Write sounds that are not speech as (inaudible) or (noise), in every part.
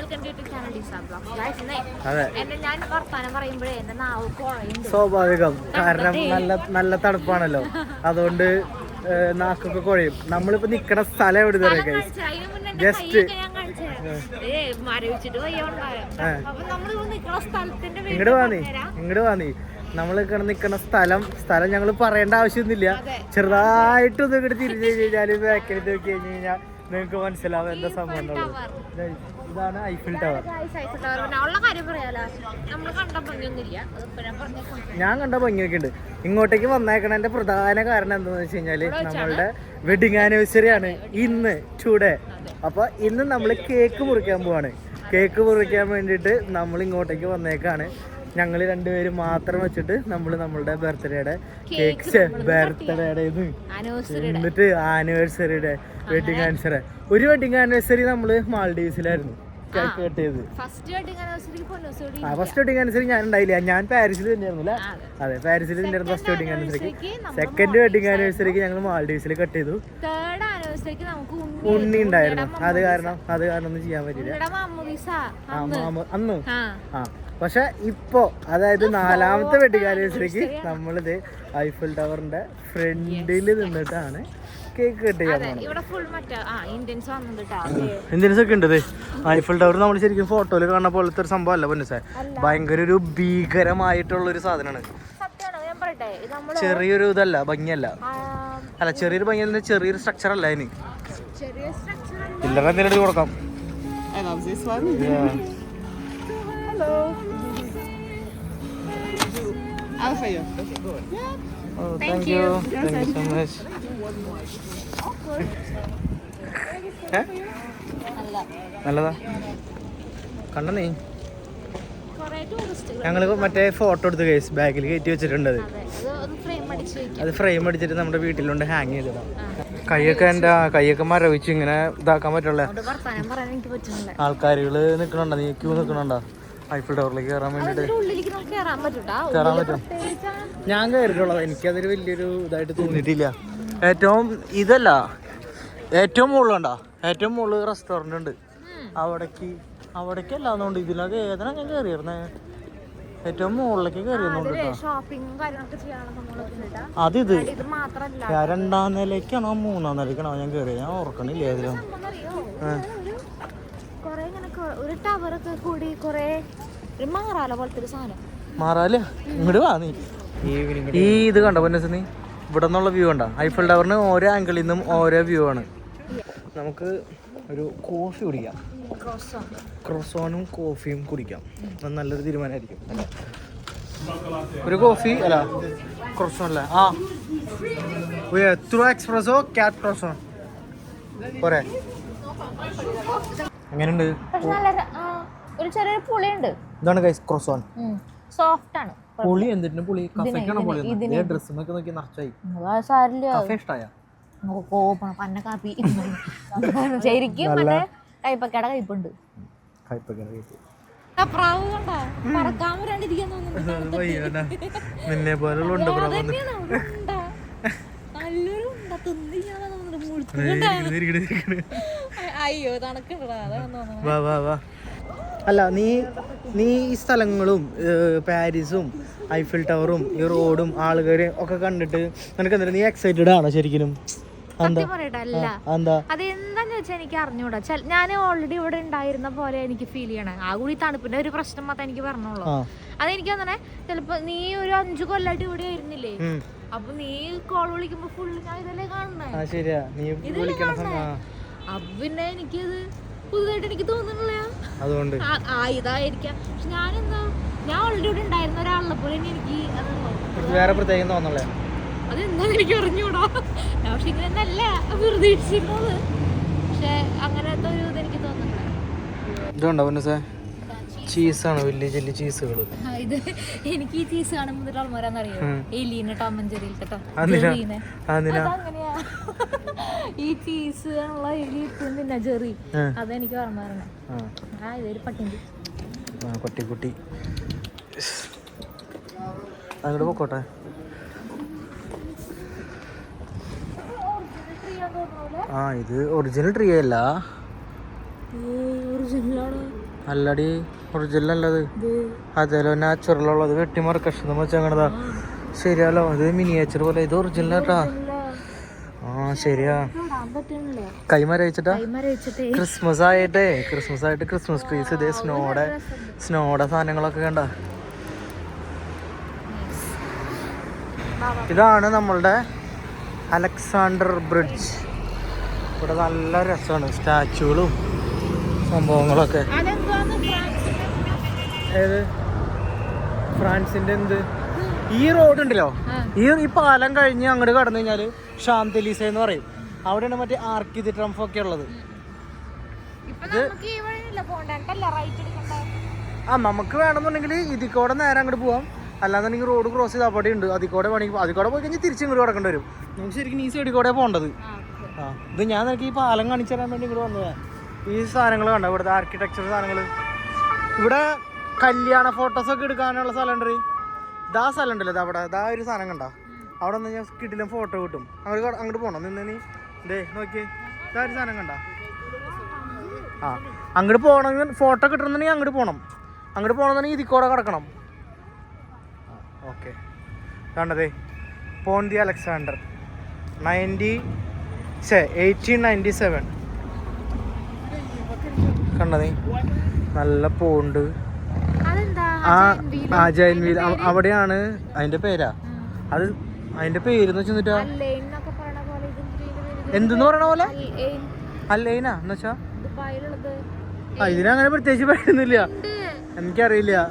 Welcome to channel ഡിസാ blog guys അതെ. എന്നെ ഞാൻ വർത്താനം പറയുമ്പോഴേ എന്റെ നാവ് കുഴയുണ്ട് സ്വാഭാവികം. കാരണം നല്ല നല്ല തണുപ്പാണല്ലോ. അതുകൊണ്ട് നാക്കൊക്കെ കുഴയും നമ്മളിപ്പോ നിക്കണ സ്ഥലം എവിടെ തരാം. പേര് ഇങ്ങോട്ട് വാ നീ പറഞ്ഞുതരാം. ഇങ്ങോട്ട് വാ നീ നമ്മൾ നിക്കണ സ്ഥലം സ്ഥലം ഞങ്ങൾ പറയേണ്ട ആവശ്യമൊന്നുമില്ല. ചെറുതായിട്ടൊന്നും ചെറുതായിട്ട് ഇങ്ങോട്ട് തിരിച്ചു കഴിഞ്ഞാൽ ബാക്കിൽ നോക്കി കഴിഞ്ഞു കഴിഞ്ഞാൽ നിങ്ങൾക്ക് മനസ്സിലാവും എന്താ സംഭവം ഇതാണ് ഐഫിൽ ടവർ ഞാൻ കണ്ട ഭംഗിയൊക്കെ ഉണ്ട്. ഇങ്ങോട്ടേക്ക് വന്നേക്കണതിന്റെ പ്രധാന കാരണം എന്താണെന്ന് വെച്ച് കഴിഞ്ഞാൽ നമ്മളുടെ വെഡിങ് ആനിവേഴ്സറി ആണ്. ഇന്ന് ടുഡേ അപ്പൊ ഇന്ന് നമ്മൾ കേക്ക് മുറിക്കാൻ പോവാണ്. കേക്ക് മുറിക്കാൻ വേണ്ടിയിട്ട് നമ്മൾ ഇങ്ങോട്ടേക്ക് വന്നേക്കാണ്. ഞങ്ങൾ രണ്ടുപേരും മാത്രം വെച്ചിട്ട് നമ്മൾ നമ്മളുടെ ബർത്ത്ഡേയുടെ കേക്ക് ബർത്ത്ഡേയുടെ ഇത് എന്നിട്ട് ആനിവേഴ്സറിയുടെ വെഡിങ് ആനിവേഴ്സറി ഒരു വെഡിങ് ആനിവേഴ്സറി നമ്മൾ മാൾഡീവ്സിലായിരുന്നു. കേക്ക് കട്ട് ചെയ്ത് ഫസ്റ്റ് വെഡിങ് ആനിവേഴ്സറി പൊന്നൂസോടി ആ ഫസ്റ്റ് വെഡിങ് ആനിവേഴ്സറി ഞാൻ ഉണ്ടായില്ല ഞാൻ പാരീസിൽ തന്നെയായിരുന്നില്ല അതെ. പാരീസിൽ തന്നെയായിരുന്നു ഫസ്റ്റ് വെഡിങ് ആനിവേഴ്സറിക്ക് നമ്മൾ സെക്കൻഡ് വെഡിങ് ആനിവേഴ്സറിക്ക് ഞങ്ങൾ മാൾഡീവ്സിൽ കട്ട് ചെയ്തു. ഉണ്ണി ഉണ്ടായിരുന്നു. അത് കാരണം അത് കാരണം ഒന്നും ചെയ്യാൻ പറ്റില്ല അന്ന്. ആ. പക്ഷെ ഇപ്പോ അതായത് നാലാമത്തെ വെഡിങ് ആനിവേഴ്സറിക്ക് നമ്മളിത് ഐഫിൽ ടവറിന്റെ ഫ്രണ്ടിൽ നിന്നിട്ടാണ് കേക്ക് കട്ട് ചെയ്യാൻ അതെ പോകുന്നത് ഫുൾ മറ്റേ ആ ഇന്ത്യൻസ് വന്നിട്ടാ ഇന്ത്യൻസ് ഒക്കെ ഉണ്ട് ദേ. ഐഫിൽ ടവർ നമ്മൾ ശരിക്കും ഫോട്ടോയിൽ കാണുന്ന പോലത്തെ ഒരു സംഭവം അല്ല. പൊന്നുസേ ഭയങ്കര ഒരു ഭീകരമായിട്ടുള്ള ഒരു സാധനമാണ്. സത്യമാണോ ഞാൻ പറയട്ടെ ഇത് നമ്മൾ ചെറിയൊരു ഇതല്ല ഭംഗിയല്ല. അല്ല ചെറിയൊരു ഭംഗി ചെറിയൊരു സ്ട്രക്ചർ അല്ല അതിന് ചെറിയ സ്ട്രക്ചർ ഇല്ലറ എന്തെങ്കിലും കൊടുക്കാം. Oh, thank, thank you. Hello I'll for you. Okay, much. കുറേ നീ? ഞങ്ങൾ മറ്റേ ഫോട്ടോ എടുത്ത് കേസ് ബാഗിൽ കയറ്റി വെച്ചിട്ടുണ്ട് അത്. ഫ്രെയിം അടിച്ചിട്ട് നമ്മുടെ വീട്ടിലുണ്ട് ഹാങ് ചെയ്തിടാം കൈയൊക്കെ എന്റെ കൈയൊക്കെ മരവിച്ച് ഇങ്ങനെ ഇതാക്കാൻ പറ്റുള്ള? ആൾക്കാരുകൾ ആൾക്കാരുകൾ നിൽക്കണുണ്ടോ നീ ക്യൂ നിൽക്കണുണ്ടോ ഐഫിൾ ടവറിലേക്ക് കയറാൻ വേണ്ടിട്ട്. കയറാൻ പറ്റും ഞാൻ കയറിയിട്ടുള്ളത്. എനിക്കതൊരു വലിയൊരു ഇതായിട്ട് തോന്നിയിട്ടില്ല. ഏറ്റവും ഇതല്ല ഏറ്റവും മുകളിൽ കണ്ടാ ഏറ്റവും മുകളിൽ റെസ്റ്റോറന്റ് ഉണ്ട്. അവിടേക്ക് അവിടേക്ക് അല്ലാന്നുകൊണ്ട് ഇതിലൊക്കെ ഏതാണ് ഞാൻ കയറിയിരുന്നേ ഏറ്റവും മുകളിലേക്ക് കയറിയിരുന്നുണ്ട് അതിത്. ഞാൻ രണ്ടാം നിലയ്ക്കാണോ മൂന്നാം നിലയ്ക്കാണോ ഞാൻ കയറിയത് ഞാൻ ഓർക്കണില്ല ഏതിലും ഒരു കൊറേ ഇങ്ങനെ ഒരു ടവറൊക്കെ കൂടി കൊറേ ഒരു മാറാല പോലത്തെ ഒരു സാധനം. മാറാൽ? ഇങ്ങോട്ട് വാ നീ. ഈ ഇത് കണ്ടോ പൊന്നസ് നീ ഇവിടെ നിന്നുള്ള വ്യൂ ഉണ്ടോ ഐഫിൾ ടവറിന് ഓരോ ആംഗിളിൽ നിന്നും ഓരോ വ്യൂ ആണ്. നമുക്ക് ഒരു കോഫി കുടിക്കാം. ക്രോസോ ക്രോസോണും കോഫിയും കുടിക്കാം. അത് നല്ലൊരു തീരുമാനമായിരിക്കും. അല്ലേ ഒരു കോഫി അല്ല ക്രോസോൺ അല്ല. ആ. ത്രൂ എക്സ്പ്രസോ ക്യാറ്റ് ക്രോസോൺ പോരെ. എങ്ങനെയുണ്ട്? ഒരു ചെറിയൊരു പുളിയുണ്ട്. ഇതാണ് ക്രോസോൺ സോഫ്റ്റ് ആണ്. പുളി എന്തിനും പുളി കഫയ്ക്കാണ് പുളി. ഡ്രസ്സൊക്കെ നോക്കി നിറച്ചായി. കഫ സാരില്ല കഫേ ഇഷ്ടായ? കോപ്പണം പന്ന കാപ്പി. (laughs) ശരിക്കും മറ്റേ കൈപ്പക്കയുടെ കയ്പുണ്ട് പ്രാവ് കയ്പ് നിന്നെ പോലെ ഉണ്ട് പ്രാവ്. തന്നെയാണ് അവിടെ ഉണ്ട. നല്ലൊരു ഉണ്ട. തിന്നിരിക്കണ തോന്നുന്നു. മുഴുത്ത് ഇരിക്കണ്, ഇരിക്കണ്, ഇരിക്കണ്. അയ്യോ തണുക്കുണ്ടടാ അല്ല നീ നീ ഈ സ്ഥലങ്ങളും പാരീസും ഐഫിൽ ടവറും ഈ റോഡും ആളുകാരും ഒക്കെ കണ്ടിട്ട് നിനക്ക് എന്താ നീ എക്സൈറ്റഡ് ആണോ ശരിക്കും അതെന്താന്ന് വെച്ചാൽ എനിക്ക് അറിഞ്ഞൂടാ. ഞാൻ ഓൾറെഡി ഇവിടെ ഉണ്ടായിരുന്ന പോലെ എനിക്ക് ഫീൽ ചെയ്യണേ. ആ കൂടി തണുപ്പിന്റെ ഒരു പ്രശ്നം മാത്രമേ എനിക്ക് പറഞ്ഞോളൂ അതെനിക്ക് തന്നെ ചിലപ്പോ നീ ഒരു അഞ്ചു കൊല്ലായിട്ട് ഇവിടെ ആയിരുന്നില്ലേ? അപ്പൊ നീ കോൾ വിളിക്കുമ്പോ ഫുള്ള് ഞാൻ ഇതല്ലേ കാണണേ സമയം ആ, അപ്പൊ പിന്നെ എനിക്കത് പുതുതായിട്ട് എനിക്ക് തോന്നുന്നില്ല. അതുകൊണ്ട്. ആ- ഇതായിരിക്കാം. പക്ഷെ ഞാനെന്താ ഞാൻ ഓൾറെഡി ഇവിടെ ഉണ്ടായിരുന്ന ഒരാളെ പോലെ തന്നെ എനിക്ക് വേറെ പ്രത്യേകം തോന്നല്ലേ അതെന്താന്ന് എനിക്ക് അറിഞ്ഞൂടാ. ഞാൻ പക്ഷെ ഇങ്ങനെ നല്ല പ്രതീക്ഷിച്ചിരുന്നത് പക്ഷെ അങ്ങനത്തെ ഒരു ഇത് എനിക്ക് തോന്നുന്നില്ല. ഇതുണ്ടോ പൊന്നസേ ചീസാണ് വലിയ ചെല്ലി ചീസുകൾ ഇത് എനിക്ക് ഈ ചീസ് കാണുമ്പോൾ ആൾമാരാന്നറിയോ എലീന ജെറിയിൽ കേട്ടോ അതെന്തിനാ? ഈ ചീസ് ഉള്ള എലി പിന്നെ ജെറി. അതെനിക്ക് ഓർമ്മ വരണേ. ആ. ആ ഇതൊരു പട്ടിന്റെ ആ പട്ടിക്കുട്ടി അങ്ങോട്ട് പോക്കോട്ടെ. ആ ഇത് ഒറിജിനൽ ട്രീ അല്ല. അല്ലടി ഒറിജിനൽ അല്ലത് അതേലോ നാച്ചുറൽ ഉള്ളത് വെട്ടിമാറി കഷ്ണം വെച്ചങ്ങനതാ ശരിയാലോ ഇത് മിനിയേച്ചർ പോലെ ഇത് ഒറിജിനൽ ആട്ടാ. ആ ശരിയാ. കൈമര വെച്ചിട്ടാ? ക്രിസ്മസ് ആയിട്ടേ. ക്രിസ്മസ് ആയിട്ട് ക്രിസ്മസ് ട്രീസ് ഇതേ സ്നോയുടെ സ്നോയുടെ സാധനങ്ങളൊക്കെ കണ്ട? ഇതാണ് നമ്മളുടെ അലക്സാണ്ടർ ബ്രിഡ്ജ്. ഇവിടെ നല്ല രസമാണ്. സ്റ്റാച്ചുകളും സംഭവങ്ങളൊക്കെ. ഏത്? ഫ്രാൻസിന്റെ എന്ത്? ഈ റോഡ് ഉണ്ടല്ലോ. ഈ ഈ പാലം കഴിഞ്ഞ് അങ്ങോട്ട് കടന്നു കഴിഞ്ഞാൽ ഷാന്തലീസ എന്ന് പറയും. അവിടെയാണ് മറ്റേ ആർക്കിത് ട്രംഫ് ഒക്കെ ഉള്ളത്. ആ നമുക്ക് വേണമെന്നുണ്ടെങ്കിൽ ഇതിക്കൂടെ നേരെ അങ്ങോട്ട് പോവാം. അല്ലാന്നുണ്ടെങ്കിൽ റോഡ് ക്രോസ് ചെയ്ത് അവിടെ ഉണ്ട്. അതിക്കൂടെ വേണമെങ്കിൽ അതിക്കൂടെ പോയി കഴിഞ്ഞാൽ തിരിച്ച് ഇങ്ങോട്ട് കിടക്കേണ്ടി വരും. നമുക്ക് ശരിക്കും ഈ സൈഡിൽ കൂടെ പോകേണ്ടത്. ആ, ഇത് ഞാൻ നിനക്ക് ഈ പാലം കാണിച്ചു തരാൻ വേണ്ടി ഇങ്ങോട്ട് വന്നതാ. ഈ സാധനങ്ങൾ കണ്ടോ? ഇവിടുത്തെ ആർക്കിടെക്ചർ സാധനങ്ങൾ ഇവിടെ കല്യാണ ഫോട്ടോസ് ഒക്കെ എടുക്കാനുള്ള സ്ഥലം ഇതാ സ്ഥലം ഉണ്ടല്ലോ ഇതാ അവിടെ ഇതാ ഒരു സാധനം കണ്ട? അവിടെ നിന്ന് ഞാൻ കിട്ടില്ല ഫോട്ടോ കിട്ടും. അങ്ങോട്ട് അങ്ങോട്ട് പോകണം നിന്ന് നീ? ദേ നോക്കിയേ. ഇതാ ഒരു സാധനം കണ്ട? ആ അങ്ങോട്ട് പോകണമെങ്കിൽ ഫോട്ടോ കിട്ടണമെന്നുണ്ടെങ്കിൽ അങ്ങോട്ട് പോകണം അങ്ങോട്ട് പോകണമെന്നുണ്ടെങ്കിൽ ഇതിക്കൂടെ കിടക്കണം. ഓക്കെ കണ്ടതേ പോണ്ടി അലക്സാണ്ടർ. നയന്റി ഛേ എയ്റ്റീൻ നയന്റി സെവൻ കണ്ടതേ നല്ല പോണ്ട് ആ ആ ജൈൻ വീൽ അവിടെയാണ് അതിന്റെ പേരാ? അത് അതിന്റെ പേര് വെച്ചിട്ടാ എന്തെന്ന് പറയണ പോലെ? അല്ലേനാ എന്ന് വെച്ചാ? ദുബായിലുള്ളത്. ആ ഇതിനങ്ങനെ പ്രത്യേകിച്ച് പറയുന്നില്ല. എനിക്കറിയില്ല.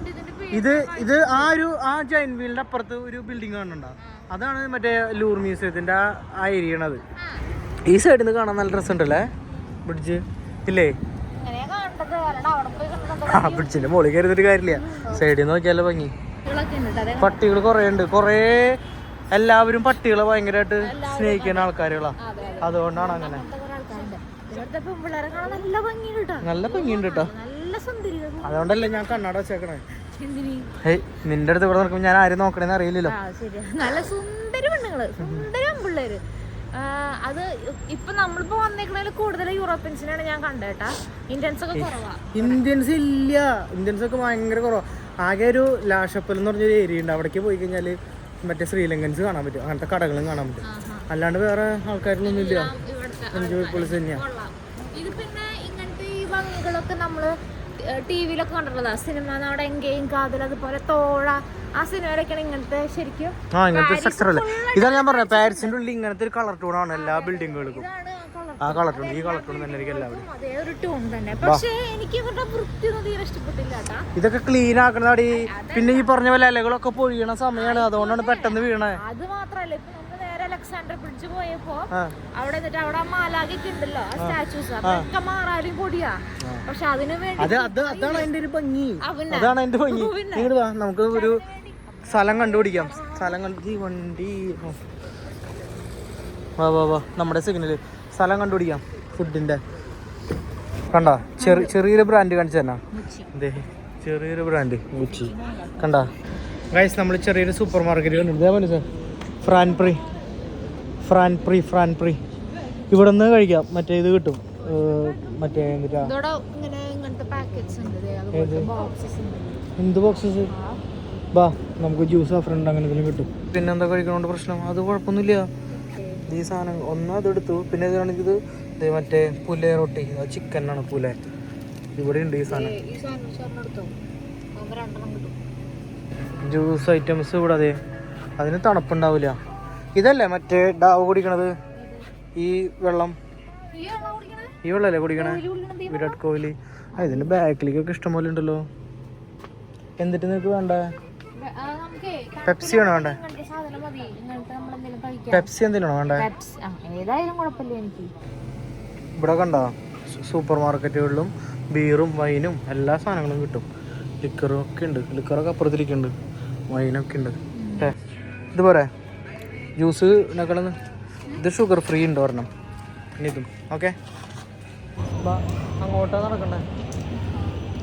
ഇത് ഇത് ആ ഒരു ആ ജൈൻ വീലിന്റെ അപ്പുറത്ത് ഒരു ബിൽഡിംഗ് കാണുന്നുണ്ടോ? അതാണ് മറ്റേ ലൂർ മ്യൂസിയത്തിന്റെ ആ- ഏരിയണത് ഈ സൈഡിൽ നിന്ന് കാണാൻ നല്ല രസമുണ്ടല്ലേ? ബ്രിഡ്ജ്. ഇല്ലേ ഇങ്ങനെയാ കാണേണ്ടത് അല്ലാണ്ട് അവിടെ പോയി കണ്ടത് ആ മുകളിൽ കയറിയിട്ട് കാര്യമില്ല. സൈഡിൽ നോക്കിയാലോ ഭംഗി. പട്ടികൾ കൊറേ ഉണ്ട്. കുറേ എല്ലാവരും പട്ടികളെ ഭയങ്കരമായിട്ട് സ്നേഹിക്കുന്ന ആൾക്കാരുകളാ. അതെ അതെ. അതുകൊണ്ടാണ് അങ്ങനെ. നല്ല ഭംഗിയുണ്ട് കേട്ടോ നല്ല ഭംഗിയുണ്ട് കേട്ടോ നല്ല സുന്ദരികൾ. അതുകൊണ്ടല്ലേ ഞാൻ കണ്ണാട വെച്ചേക്കണേ. നിന്റെ അടുത്ത് ഇവിടെ നടക്കുമ്പോ ഞാൻ ആരും നോക്കണേന്ന് അറിയില്ലല്ലോ. നല്ല സുന്ദരി പെണ്ണുങ്ങൾ. സുന്ദരം പെൺപിള്ളേര് ആ, അത് ഇപ്പൊ നമ്മളിപ്പോ വന്നേക്കണേൽ കൂടുതൽ യൂറോപ്യൻസിനാണ് ഞാൻ കണ്ടേട്ടാ. ഇന്ത്യൻസ് ഒക്കെ കുറവാ. ഇന്ത്യൻസ് ഇല്ല. ഇന്ത്യൻസ് ഒക്കെ ഭയങ്കര കുറവാ. ആകെ ഒരു ലാഷപ്പൽ എന്ന് പറഞ്ഞൊരു ഏരിയ ഉണ്ട്. അവിടേക്ക് പോയി കഴിഞ്ഞാൽ മറ്റേ ശ്രീലങ്കൻസ് കാണാൻ പറ്റും. അങ്ങനത്തെ കടകളും കാണാൻ പറ്റും. അല്ലാണ്ട് വേറെ ആൾക്കാരിലൊന്നും ഇല്ല പോളിസ് തന്നെയാ. കൊള്ളാം. ഇത് പിന്നെ ഇങ്ങനത്തെ ഈ ഭംഗികളൊക്കെ നമ്മൾ ടി വിയിലൊക്കെ കണ്ടിട്ടുള്ളതാ. സിനിമ നമ്മുടെ എങ്കയും കാതൽ അതുപോലെ തോഴ ആ സിനിമയിലൊക്കെയാണ് ഇങ്ങനത്തെ ശരിക്കും ആ ഇങ്ങനത്തെ സ്ട്രക്ചർ അല്ലേ? ഇതാണ് ഞാൻ പറഞ്ഞത് പാരീസിന്റെ ഉള്ളിൽ ഇങ്ങനത്തെ ഒരു കളർ ടൂണാണ് എല്ലാ ബിൽഡിങ്ങുകൾക്കും ആ കളർ ടൂൺ ഈ കളർ ടൂൺ തന്നെ ആയിരിക്കും എല്ലാവരും. അതേ ഒരു ടൂൺ തന്നെ. പക്ഷേ എനിക്ക് ഇവരുടെ തീരെ ഇഷ്ടപ്പെട്ടില്ല കേട്ടാ. ഇതൊക്കെ ക്ലീൻ ആക്കണതാടി പിന്നെ ഈ പറഞ്ഞ പോലെ ഇലകളൊക്കെ പൊഴിയണ സമയമാണ് അതുകൊണ്ടാണ് പെട്ടെന്ന് വീണേ. അത് മാത്രല്ല ഇപ്പൊ നമ്മൾ നേരെ അലക്സാണ്ടർ ബ്രിഡ്ജ് പോയപ്പോ അവിടെ എന്നിട്ട് അവിടെ മാലാകൊക്കെ ഉണ്ടല്ലോ ആ സ്റ്റാച്യൂസ് അതൊക്കെ മാറാലും പൊടിയാ. പക്ഷെ അതിനു വേണ്ടി അത് അത് അതാണ് അതിന്റെ ഒരു ഭംഗി. അതാണ് അതിന്റെ ഭംഗി. നമുക്ക് ഒരു സ്ഥലം കണ്ടുപിടിക്കാം. സ്ഥലം കണ്ടു ഈ വണ്ടി. വാ വാ വാ. നമ്മുടെ സിഗ്നൽ സ്ഥലം കണ്ടുപിടിക്കാം. ഫുഡിന്റെ കണ്ട? ചെറിയ ചെറിയൊരു ബ്രാൻഡ് കാണിച്ചു തന്നെ. അതെ ചെറിയൊരു ബ്രാൻഡ് ഗുച്ചി കണ്ട? ഗൈസ് നമ്മൾ ചെറിയൊരു സൂപ്പർ മാർക്കറ്റ് കണ്ടിട്ടുണ്ട്. സാർ ഫ്രാൻ പ്രീ ഫ്രാൻ പ്രീ ഫ്രാൻ പ്രീ ഇവിടെ നിന്ന് കഴിക്കാം. മറ്റേ ഇത് കിട്ടും. മറ്റേ എന്തിട്ടാ ഇതോടെ ഇങ്ങനെ ഇങ്ങനത്തെ പാക്കറ്റ്സ് ഉണ്ട്. ദേ, അതുപോലത്തെ ബോക്സസ് ഉണ്ട്. എന്ത് ബോക്സസ് ബാ നമുക്ക് ജ്യൂസ് ഫ്രണ്ട് അങ്ങനെ എന്തെങ്കിലും കിട്ടും. പിന്നെ എന്താ കഴിക്കണോണ്ട് പ്രശ്നം? അത് കുഴപ്പമൊന്നുമില്ല. ഈ സാധനം ഒന്ന് അതെടുത്തു പിന്നെ ഇതാണെങ്കിൽ ഇത് മറ്റേ പുലേ റൊട്ടി. അത് ചിക്കനാണ് പുലേ. ഇവിടെ ഉണ്ട് ഈ സാധനം. ജ്യൂസ് ഐറ്റംസ് ഇവിടെ അതെ. അതിന് തണുപ്പുണ്ടാവില്ല. ഇതല്ലേ മറ്റേ ഡാവ് കുടിക്കണത്? ഈ വെള്ളം. ഈ വെള്ളമല്ലേ കുടിക്കണേ? വിരാട് കോഹ്ലി ആ ഇതിന്റെ ബാക്കിലേക്കൊക്കെ ഇഷ്ടംപോലെ ഉണ്ടല്ലോ. എന്നിട്ട് നിനക്ക് വേണ്ട? പെപ്സി ആണോ വേണ്ടേ മതി. ഇങ്ങനത്തെ നമ്മളെന്തെങ്കിലും കഴിക്കാം. പെപ്സി എന്തെങ്കിലും വേണ്ടേ? ഏതായാലും കുഴപ്പമില്ല എനിക്ക്. ഇവിടെ കണ്ടോ? സൂപ്പർ മാർക്കറ്റുകളിലും ബീറും വൈനും എല്ലാ സാധനങ്ങളും കിട്ടും. ലിക്കറും ഒക്കെ ഉണ്ട്. ലിക്കറൊക്കെ അപ്പുറത്തിരിക്കുന്നുണ്ട്. വൈനൊക്കെ ഉണ്ട്. ഇത് പോരെ. ജ്യൂസ് ഉണ്ടാക്കണമെന്ന് ഇത് ഷുഗർ ഫ്രീ ഉണ്ട് ഒരെണ്ണം. പിന്നെ ഇതും. ഓക്കെ. അങ്ങോട്ടാ നടക്കണ്ടേ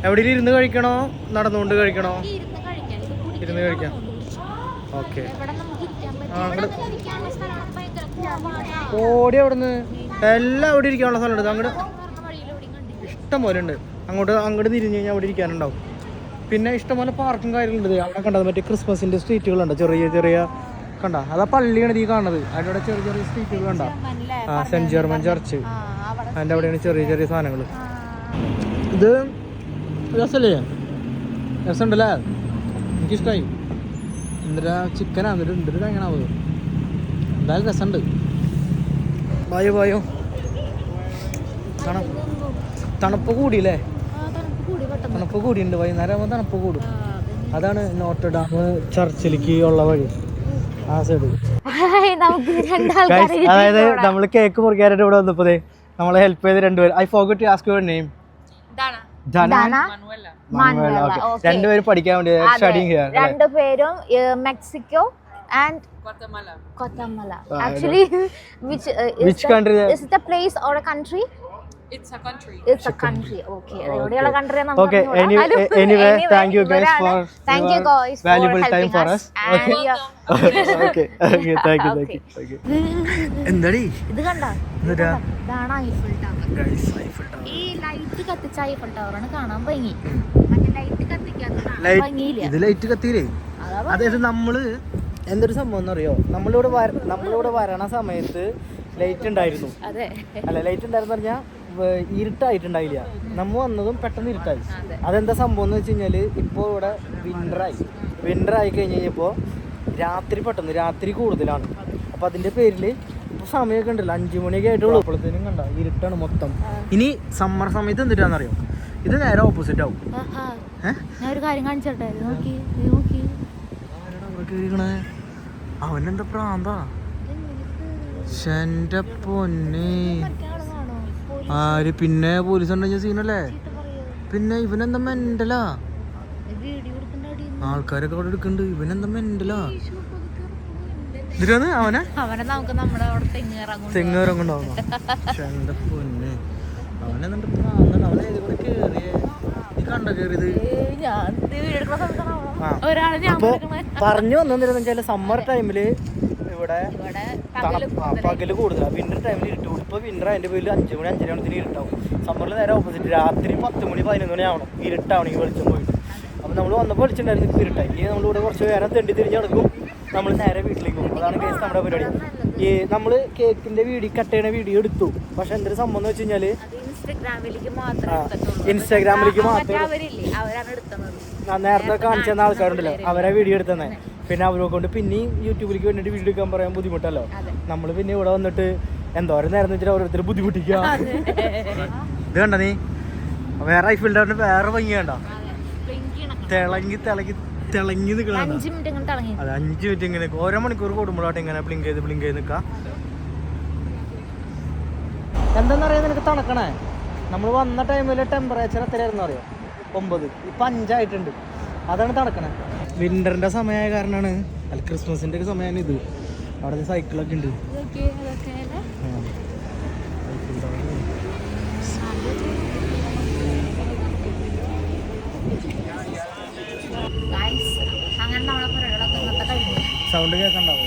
എവിടെയും ഇരുന്ന് കഴിക്കണോ? നടന്നുകൊണ്ട് കഴിക്കണോ? ഇരുന്ന് കഴിക്കാം ഇത് കുടിക്കാൻ ഇരുന്ന് കഴിക്കാം ഓക്കെ. ഓടി അവിടുന്ന്. എല്ലാം അവിടെ ഇരിക്കാനുള്ള സ്ഥലമുണ്ട് അങ്ങോട്ട് ഇഷ്ടം പോലെ ഉണ്ട്. അങ്ങോട്ട് അങ്ങോട്ട് തിരിഞ്ഞ് കഴിഞ്ഞാൽ അവിടെ ഇരിക്കാനുണ്ടാവും. പിന്നെ ഇഷ്ടംപോലെ പാർക്കും കാര്യങ്ങളുണ്ട്. അവിടെ കണ്ടത് മറ്റേ ക്രിസ്മസിന്റെ സ്ട്രീറ്റുകളുണ്ട് ചെറിയ ചെറിയ കണ്ട? അതാ പള്ളിയാണ് ഈ കാണുന്നത്. അതിന്റെ ചെറിയ ചെറിയ സ്ട്രീറ്റുകൾ കണ്ട. ആ സെന്റ് ജർമ്മൻ ചർച്ച് ആ, അവിടെ അതിന്റെ അവിടെയാണ് ചെറിയ ചെറിയ സാധനങ്ങൾ. ഇത് രസമല്ലേ രസമുണ്ടല്ലേ? എനിക്കിഷ്ടമായി എന്തിനാ ചിക്കനാ എന്നിട്ട് എന്തൊരു തങ്ങനാവുക എന്തായാലും രസമുണ്ട് വായോ വായോ. തണു തണുപ്പ് കൂടിയില്ലേ? ആ, തണുപ്പ് കൂടി പെട്ടെന്ന്. തണുപ്പ് കൂടിയുണ്ട്. വൈകുന്നേരം ആകുമ്പോൾ തണുപ്പ് കൂടും. അതാണ് നോട്ട് ഡാം ചർച്ചിലേക്ക് ഉള്ള വഴി. ആ സൈഡ്. (laughs) അതായത്. നമ്മൾ കേക്ക് മുറിക്കാനായിട്ട് ഇവിടെ വന്നപ്പോ ദേ നമ്മളെ ഹെൽപ്പ് ചെയ്ത് രണ്ടുപേരും. I forget to ask your name Dana, Manuel okay okay. രണ്ടുപേരും പഠിക്കാൻ വേണ്ടി സ്റ്റഡിങ് രണ്ടുപേരും Mexico and Guatemala. Guatemala. Ah, actually which Which country that- is it a place or a country It's a country. It's a country okay എവിടെയുള്ള country Okay, any- anyway, thank you guys for thank you guys valuable time for us. (laughs) Okay. okay. Okay thank you Thank you. Okay. (laughs) എന്താടി? ഇത് കണ്ട? ഇതാണ് Eiffel tower ഈ light കത്തിച്ച ടവറാണ് കാണാൻ ഭംഗി. മറ്റേ light കത്തിക്കാത്ത കാണാൻ ഭംഗിയില്ല. ഇത് ലൈറ്റ് കത്തിയില്ലേ? അതായത് നമ്മൾ എന്തൊരു സംഭവം എന്നറിയോ? നമ്മളിവിടെ നമ്മളിവിടെ വരണ സമയത്ത് ലൈറ്റ് ഉണ്ടായിരുന്നു. അല്ല ലൈറ്റ് ഉണ്ടായിരുന്നു പറഞ്ഞാൽ ഇരുട്ടായിട്ടുണ്ടായില്ല. നമ്മ വന്നതും പെട്ടെന്ന് ഇരുട്ടായി. അതെന്താ സംഭവം എന്ന് വെച്ച് കഴിഞ്ഞാൽ ഇപ്പോൾ ഇവിടെ വിന്ററായി വിന്റർ ആയി കഴിഞ്ഞ് കഴിഞ്ഞപ്പോൾ രാത്രി പെട്ടെന്ന് രാത്രി കൂടുതലാണ്. അപ്പോൾ അതിന്റെ പേരിൽ ഇപ്പോൾ സമയമൊക്കെ ഉണ്ടല്ലോ. അഞ്ചു മണിയൊക്കെ ആയിട്ടുള്ളൂ. അപ്പോഴത്തേനും കണ്ട ഇരുട്ടാണ് മൊത്തം. ഇനി സമ്മർ സമയത്ത് എന്തിട്ടാണെന്നറിയോ ഇത് നേരെ ഓപ്പോസിറ്റ് ആവും. ഒരു കാര്യം കാണിച്ചോട്ടെ? അവനെന്താ പ്രാന്താ? എന്റെ പൊന്നെ. ആര് പിന്നെ പോലീസ് ഉണ്ടെങ്കിൽ സീനല്ലേ? പിന്നെ ഇവനെന്താ മെന്റലാ ആൾക്കാരൊക്കെ അവിടെ എടുക്കുന്നുണ്ട് ഇവനെന്താ മെന്റലാ അവനെ? അവനെ നമുക്ക് നമ്മുടെ അവിടെ തെങ്ങേറാൻ തെങ്ങേരം കൊണ്ടാവുന്നു എന്റെ പൊന്നെ. അവനെന്താ പ്രാന്താണ് അവനെ ഇത് കൂടെ കേറിയേ? നീ കണ്ട കേറിയത്? പറഞ്ഞു വെച്ചാൽ സമ്മർ ടൈമിൽ ഇവിടെ ഇവിടെ പകൽ കൂടുതലാ. കൂടുതലാണ് വിന്റർ ടൈമിൽ ഇരുട്ട്. കൂടും ഇപ്പൊ വിന്റർ അതിന്റെ പേരിൽ അഞ്ചു മണി അഞ്ചര മണിത്തിന് ഇരുട്ടാവും. സമ്മറിൽ നേരെ ഓപ്പോസിറ്റ് രാത്രി പത്ത് മണി പതിനൊന്ന് മണി ആവണം. ഇരുട്ടാവണമെങ്കിൽ വെളിച്ചം പോയിട്ട്. അപ്പൊ നമ്മൾ വന്നപ്പോൾ വെളിച്ചുണ്ടായിരുന്നു ഇപ്പൊ ഇരുട്ടായി. ഇനി നമ്മളിവിടെ കുറച്ച് നേരം തെണ്ടി തിരിഞ്ഞ് നടക്കും. നമ്മൾ നേരെ വീട്ടിലേക്ക് പോകും. അതാണ് കേസ് നമ്മുടെ പരിപാടി. ഈ നമ്മൾ കേക്കിന്റെ വീഡിയോ കട്ട് ചെയ്യണ വീഡിയോ എടുത്തു. പക്ഷെ എന്തൊരു സംഭവം എന്ന് വെച്ച് എടുത്തിട്ടുള്ളൂ. ഇൻസ്റ്റാഗ്രാമിലേക്ക് മാത്രം നേരത്തെ കാണിച്ചു തന്ന ആൾക്കാരുണ്ടല്ലോ. അവരെ. വീഡിയോ എടുത്തന്നെ. പിന്നെ അവരെ കൊണ്ട് പിന്നെയും യൂട്യൂബിലേക്ക് വേണ്ടിയിട്ട് വീഡിയോ എടുക്കാൻ പറയാൻ ബുദ്ധിമുട്ടല്ലോ. നമ്മൾ പിന്നെ ഇവിടെ വന്നിട്ട് എന്തോരം നേരം വെച്ചിട്ട് ഓരോരുത്തർ ബുദ്ധിമുട്ടിക്കുക ഇത് കണ്ട നീ? വേറെ ഐഫിൽ ടവറിന് വേറെ ഭംഗി കണ്ടോ തിളങ്ങി തിളങ്ങി തിളങ്ങി നിൽക്കണ അഞ്ച് മിനിറ്റ് ഇങ്ങനെ തുടങ്ങി അത് അഞ്ച് മിനിറ്റ് ഇങ്ങനെ. ഓരോ മണിക്കൂർ കൂടുമ്പോഴാട്ടെ ഇങ്ങനെ ബ്ലിങ്ക് ചെയ്ത് ബ്ലിങ്ക് ചെയ്ത് നിൽക്കാം എന്താണെന്നറിയാം നിനക്ക് തണക്കണേ? നമ്മൾ വന്ന ടൈമിൽ ടെമ്പറേച്ചർ എത്രയായിരുന്നു അറിയോ? ഒമ്പത്. ഇപ്പം അഞ്ചായിട്ടുണ്ട്. അതാണ് തണക്കണേ. വിന്ററിന്റെ സമയമായ കാരണമാണ് അല്ല ക്രിസ്മസിന്റെ ഒക്കെ സമയമാണ് ഇത് അവിടെ സൈക്കിളൊക്കെ ഉണ്ട്? ആ. അങ്ങനെ നമ്മുടെ പരിപാടികളൊക്കെ ഇന്നത്തെ കഴിഞ്ഞു. സൗണ്ട് കേൾക്കണ്ടാവോ?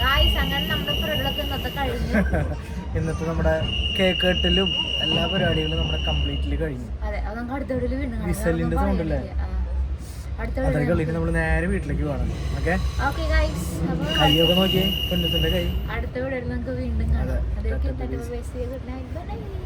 ഗായ്സ് അങ്ങനെ നമ്മുടെ പരിപാടികളൊക്കെ ഇന്നത്തെ കഴിഞ്ഞു. (laughs) ഇന്നത്തെ നമ്മുടെ കേക്ക് കെട്ടലും എല്ലാ പരിപാടികളും നമ്മുടെ കംപ്ലീറ്റ്ലി കഴിഞ്ഞു. അതെ അത് നമുക്ക് അടുത്ത വീണ്ടും. വിസലിന്റെ സൗണ്ട് അല്ലേ? അതൊക്കെ കളിയിട്ട് നമ്മൾ നേരെ വീട്ടിലേക്ക് പോകണം. ഓക്കെ? കൈയൊക്കെ നോക്കിയേ പെണ്ണുസിന്റെ കൈ. അടുത്ത വീഡിയോയിൽ നമുക്ക് വീണ്ടും കാണാം. അതെ. അതൊക്കെ ഗുഡ് നൈറ്റ്